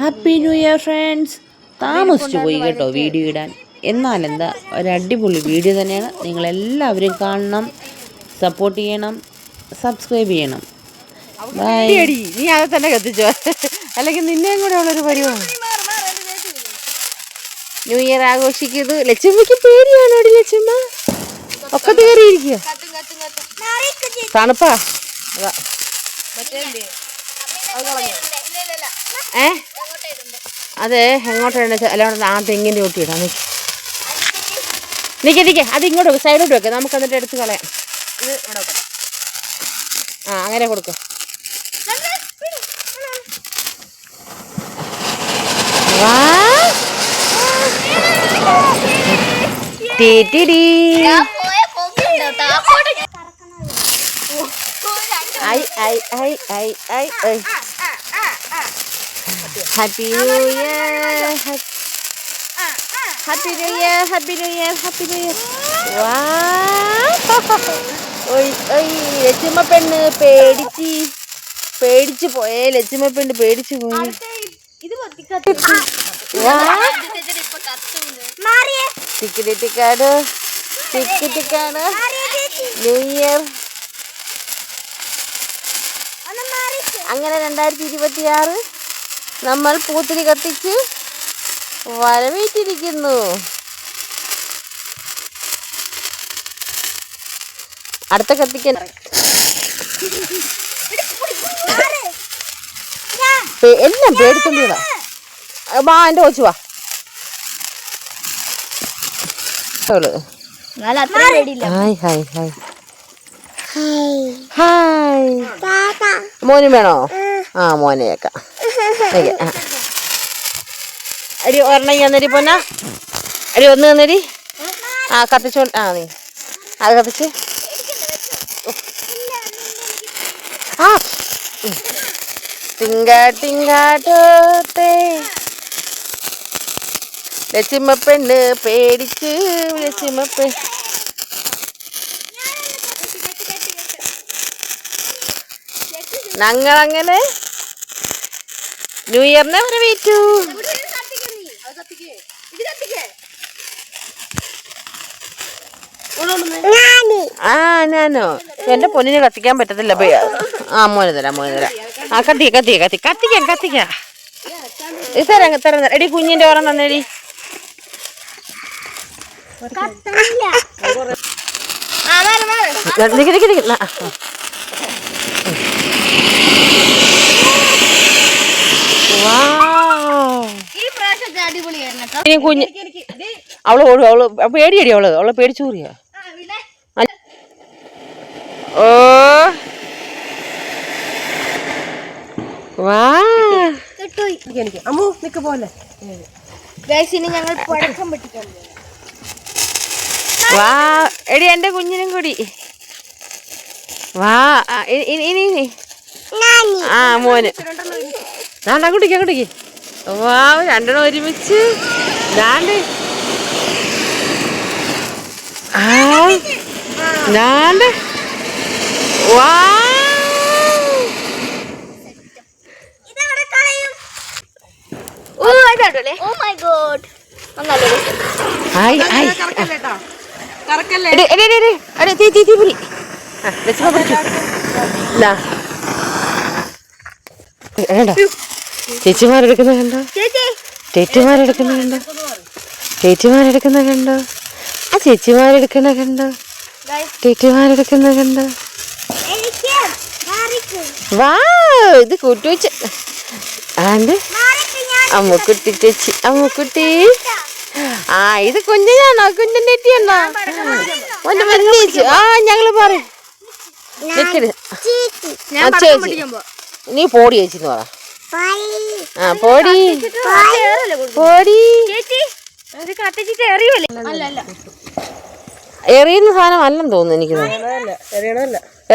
Happy new year friends. താമസിച്ചു പോയി കേട്ടോ വീഡിയോ ഇടാൻ എന്നാൽ എന്താ ഒരു അടിപൊളി വീഡിയോ തന്നെയാണ്. നിങ്ങളെല്ലാവരും കാണണം സപ്പോർട്ട് ചെയ്യണം സബ്സ്ക്രൈബ് ചെയ്യണം. ബൈ നീ അത് തന്നെ കത്തിച്ചോ. അല്ലെങ്കിൽ നിന്നെയും കൂടെ ഉള്ളൊരു പരിപാടി. ന്യൂ ഇയർ ആഘോഷിക്കുന്നത് ലക്ഷ്മിക്ക് പേടിയാണോ ലക്ഷ്മ? ഒക്കെ കയറിയിരിക്കുക തണുപ്പാ. അതാ. ഏ? അതെ എങ്ങോട്ടാണ് അല്ലാണ്ട് ആ തെങ്ങിന്റെ ഒട്ടിയിടാം നിക്ക്. നിക്ക് നിക്ക്. അത് ഇങ്ങോട്ട് വെക്ക്. സൈഡോട്ട് വെക്ക്. നമുക്ക് എന്നിട്ട് എടുത്ത് കളയാം. ഇത് ഇവിടെ വെക്കാം. ആ അങ്ങനെ കൊടുക്കും. വാ. ടി ടീ ടീ. പോയ പൊങ്ങുണ്ട് കേട്ടോ അങ്ങോട്ട് ഐ ഐ ഐ ഐ ഐ I. Happy new year happy new year happy new year happy new year വാ ഒയ് ഒയ് ലക്ഷ്മ പെണ്ണ് പേടിച്ച് പേടിച്ച് പോയേ ലക്ഷ്മ പെണ്ണ് പേടിച്ച് പോയി. ടിക്കറ്റ് ടിക്കാട് ടിക്കറ്റ് കാട് ന്യൂ ഇയർ അങ്ങനെ രണ്ടായിരത്തി ഇരുപത്തിയാറ് നമ്മൾ പൂത്തിരി കത്തിച്ച് വരവേറ്റിരിക്കുന്നു. അടുത്ത കത്തിക്കാൻ പേ- എല്ലാം പേടിക്കൊണ്ടിടാ വാ എന്റെ കൊച്ചു വാ. Hi hi hi. ഹായ്. മോനും വേണോ? ആ. മോനെയൊക്കെ അരി ഒരെണ്ണം തന്നരി പൊന്ന. അരി ഒന്ന് തന്നരി ആ കത്തിച്ചോണ്ട് ആ നീ. അത് കത്തിച്ച്. ആ. ഉം. ലക്ഷ്മപ്പെണ്ണ് പേടിച്ച് ലക്ഷ്മ ഞങ്ങളങ്ങനെ ന്യൂ ഇയറിനെ വരവേറ്റു. ആ ഞാനോ? എന്റെ പൊന്നിനെ കത്തിക്കാൻ പറ്റത്തില്ല. ആ മോനെ തരാം മോനെ തരാം. ആ കത്തി കത്തി കത്തി കത്തിക്കാം കത്തിക്കാം. തരാം തരാം. എടി കുഞ്ഞിന്റെ ഓരം തന്നേടി നിക്ക് നിക്ക് നിക്ക്. ആ, ആ. Wow. ഈ പ്രാവശ്യത്തെ അടിപൊളിയായിരുന്നു കേട്ടോ ഇനി കുഞ്ഞ് അവൾ ഓടും അവൾ പേടിയടി അവൾ അവൾ പേടിച്ചു കൂറിയാ? ഓ. വാ. അമ്മു നിക്ക് പോലെ. ഞങ്ങൾ പടക്കം പൊട്ടിക്കാൻ വാ. എടി എന്റെ കുഞ്ഞിനും കൂടി. വാ. ആ, ഇനി ഇനി. ആ മോന്. നാണ്ടാ കുട്ടിക്കാ കുടിക്ക് വാ രണ്ടെണ്ണം ഒരുമിച്ച് ദാണ്ട് ആ ദാണ്ട് വാ ഓ ചേച്ചിമാരെടുക്കുന്ന കണ്ടോ? ചേച്ചിമാരെടുക്കുന്ന കണ്ടോ? ചേച്ചിമാരെടുക്കുന്ന കണ്ടോ? ആ ചേച്ചിമാരെടുക്കുന്ന കണ്ടോ? ചേച്ചിമാരെടുക്കുന്ന കണ്ടോ? വാ ഇത് കൂട്ടുവെച്ച്. ആണ്ട് അമ്മുക്കുട്ടി ചേച്ചി അമ്മുക്കുട്ടി. ആ ഇത് കുഞ്ഞിനാണോ? വലിയ ചേച്ചി ആ ഞങ്ങൾ ചേച്ചി. നീ പോടി ചേച്ചി എന്ന് പറ. ആ പോടി. പോടി. എറിയുന്ന സാധനം അല്ലെന്ന് തോന്നുന്നു എനിക്ക്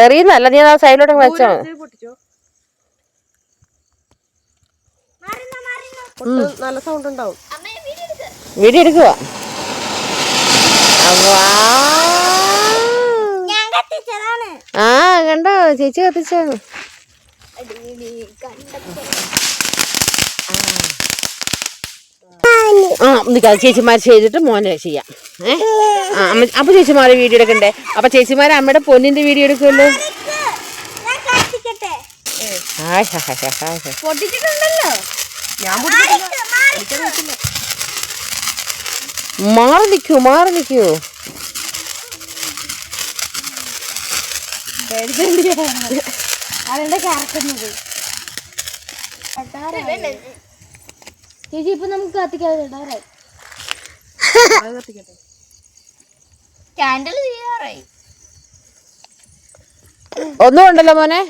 എറിയുന്നല്ല നീ ആ സൈഡിലോട്ട് വെച്ചോ. പൊട്ടിച്ചോ. പൊട്ട് നല്ല സൗണ്ട് ഉണ്ടാവും. വീഡിയോ എടുക്കുക. ആ കണ്ടോ? ചേച്ചി കത്തിച്ചാണ് ആ നിൽക്കാം ചേച്ചിമാർ ചെയ്തിട്ട് മോനെ ചെയ്യാം. ഏ? ആ അമ്മ അപ്പൊ ചേച്ചിമാരെ വീഡിയോ എടുക്കണ്ടേ? അപ്പൊ ചേച്ചിമാരെ അമ്മയുടെ പൊന്നിന്റെ വീഡിയോ എടുക്കുമല്ലോ? മാറി നിൽക്കൂ മാറി നിൽക്കൂ അതെന്താ കറക്കുന്നത്? ചേച്ചി ഇപ്പൊ നമുക്ക് കത്തിക്കാതെ ഇടാറായി. ക്യാൻഡിൽ ചെയ്യാറായി. ഒന്നും ഉണ്ടല്ലോ മോനെ?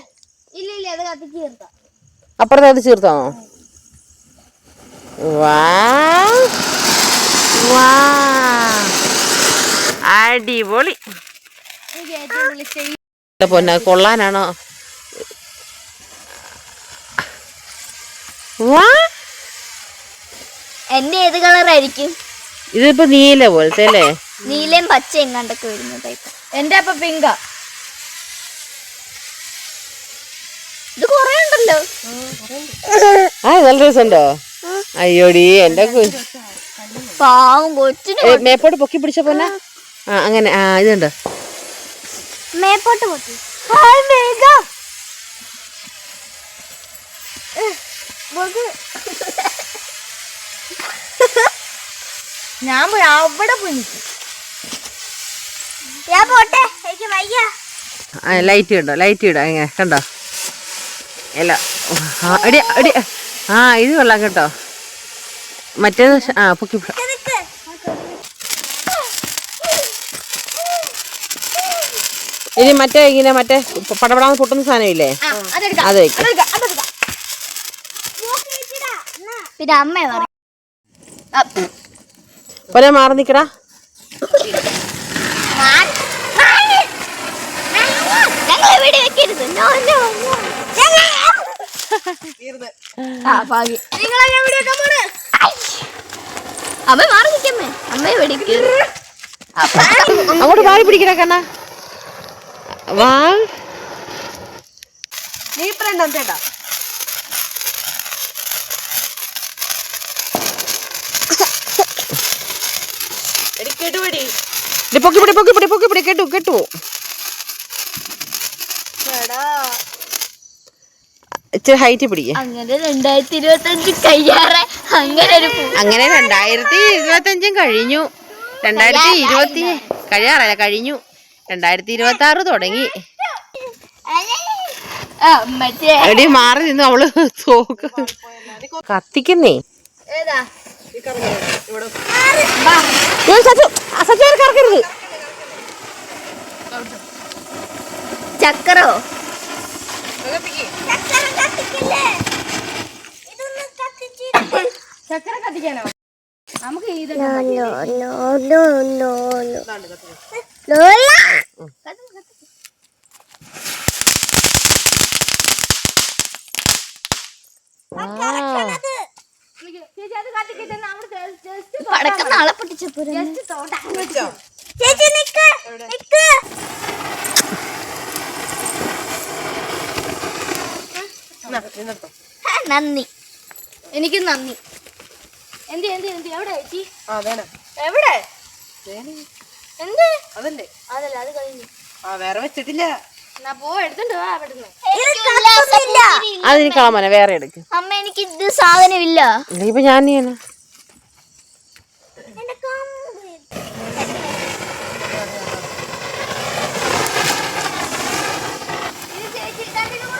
ഇല്ല ഇല്ല അത് കത്തിച്ച് തീർത്താം അപ്പുറത്തെ അത് ചീർത്താണോ വാ. വാ. അടിപൊളി. പൊന്നെ കൊള്ളാനാണോ? എന്റെ ഏത് കളർ ആയിരിക്കും ഇതിപ്പോ നീല പോലത്തെ അല്ലേ? നീലയും പച്ചയും കണ്ടൊക്കെ വരുന്ന ടൈപ്പ് എന്റെ അപ്പൊ പിങ്ക ഇത് കൊറേ ഉണ്ടല്ലോ. ആ നല്ല രസമുണ്ടോ? അയ്യോടി എന്റെ പാവം കൊച്ചിന് മേപ്പോട്ട് പൊക്കി പിടിച്ച പോലെ ആ. അങ്ങനെ ആ ഇതുണ്ട്? മേപ്പോട്ട് പൊട്ടി ഹായ് മേഘ. ഞാൻ പോയി അവിടെ പോയി ഞാൻ പോട്ടെ എനിക്ക് വയ്യ. ആ ലൈറ്റ് കണ്ടോ ലൈറ്റ് ഇടാം ഇങ്ങനെ കണ്ടോ? അല്ല അടി അടി ആ ഇത് കൊള്ളാം കേട്ടോ. മറ്റേത് ആ പൊക്കി ഇനി മറ്റേ ഇങ്ങനെ മറ്റേ പടപടാന്ന് പൊട്ടുന്ന സാധനം ഇല്ലേ? അത്. വെക്കാം പിന്നെ അമ്മ പറയും പോലെ മാറി നിക്കടാ. അമ്മ മാറി നിൽക്കമ്മേ അമ്മയെ വെടിക്കൂ അങ്ങോട്ട് വാഴ പിടിക്കടാ കണ്ണ. വാ. നീ ഇത്ര ഉണ്ടാ ചേട്ടാ. കേട്ടു കേട്ടു. ഇച്ചിരി ഹൈറ്റ് പിടിക്കേ. അങ്ങനെ രണ്ടായിരത്തി ഇരുപത്തി അഞ്ച് കയ്യാറെ അങ്ങനെ ഒരു പൂ. അങ്ങനെ രണ്ടായിരത്തി ഇരുപത്തഞ്ചും കഴിഞ്ഞു രണ്ടായിരത്തി ഇരുപത്തി കഴിയാറല്ല കഴിഞ്ഞു. രണ്ടായിരത്തി ഇരുപത്തി ആറ് തുടങ്ങി എടി മാറി നിന്നു അവൾ തോക്ക്. കത്തിക്കുന്നേ. ഏതാ? കറക്കരുത്. ചക്കറോ ചക്കര കത്തിക്കാനോ? നമുക്ക് ഇത് പടക്കം നാളെ പൊട്ടിച്ചപ്പോ ചേച്ചി നിക്ക് നിക്ക്. നന്ദി. എനിക്ക് നന്ദി. എന്ത് എന്ത് എന്ത്? എവിടെ ചേച്ചി? എവിടെ? എന്ത്? അതല്ലേ. അതല്ല അത് കഴിഞ്ഞു. ആ വേറെ വെച്ചിട്ടില്ല. എന്നാ പോ എടുത്തോണ്ട് വാ അവിടുന്ന്. അതിന് കളമന വേറെ എടുക്കും. അമ്മ എനിക്ക് ഇത് സാധനമില്ല ഇപ്പൊ ഞാൻ നീ തന്നെ കുട്ടിസ തീരെ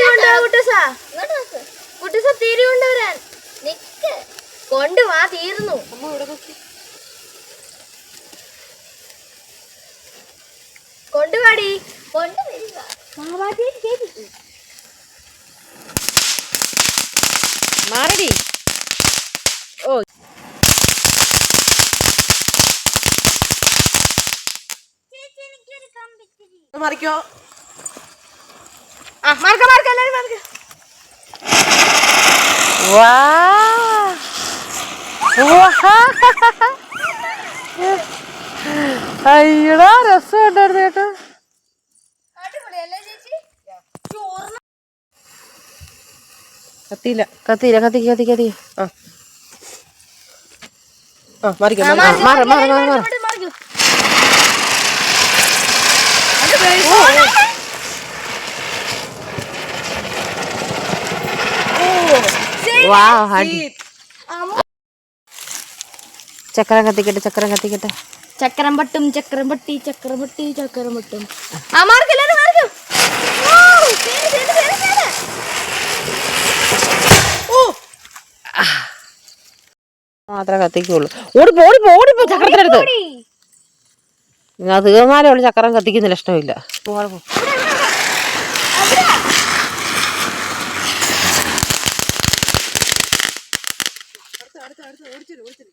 കൊണ്ടുവാ കുട്ടിസ. തീരെ കൊണ്ടുവരാൻ. നിക്ക്. കൊണ്ടുവാ തീർന്നു. കൊണ്ടുവാടി കൊണ്ടുവരിക മാറടി. ഓ മറിക്കോ? ആ മറക്ക മറക്ക എല്ലാരും മറക്ക. അയ്യടാ രസം ഉണ്ടായിരുന്നു കേട്ടോ. കത്തിയില്ല കത്തിയില്ല കത്തി കത്തി കത്തി ആ. ആ മറിക്കാം മാറി മാറി മാറി മാറ് മാറ് മറിക്കൂ വാ ചക്രം കത്തിക്കട്ടെ ചക്രം കത്തിക്കട്ടെ ചക്രം പട്ടും ചക്രം പട്ടി ചക്രം പട്ടി ചക്രം പട്ടും ആ മാർക്കില്ല മാർക്കും മാത്രമേ കത്തിക്കുള്ളൂ. ഓടിപ്പോ ഓടിപ്പോ ഓടിപ്പോ ചക്രത്തിനടുത്ത്. നിങ്ങൾ തീർന്നാലേ ഉള്ളു ചക്രം കത്തിക്കുന്ന ലക്ഷണമില്ല പോകാതെ പോ. അത് തീർന്നു അത് തീർന്നു അത് തീർന്നു ഇതാണ്ട് ഇത്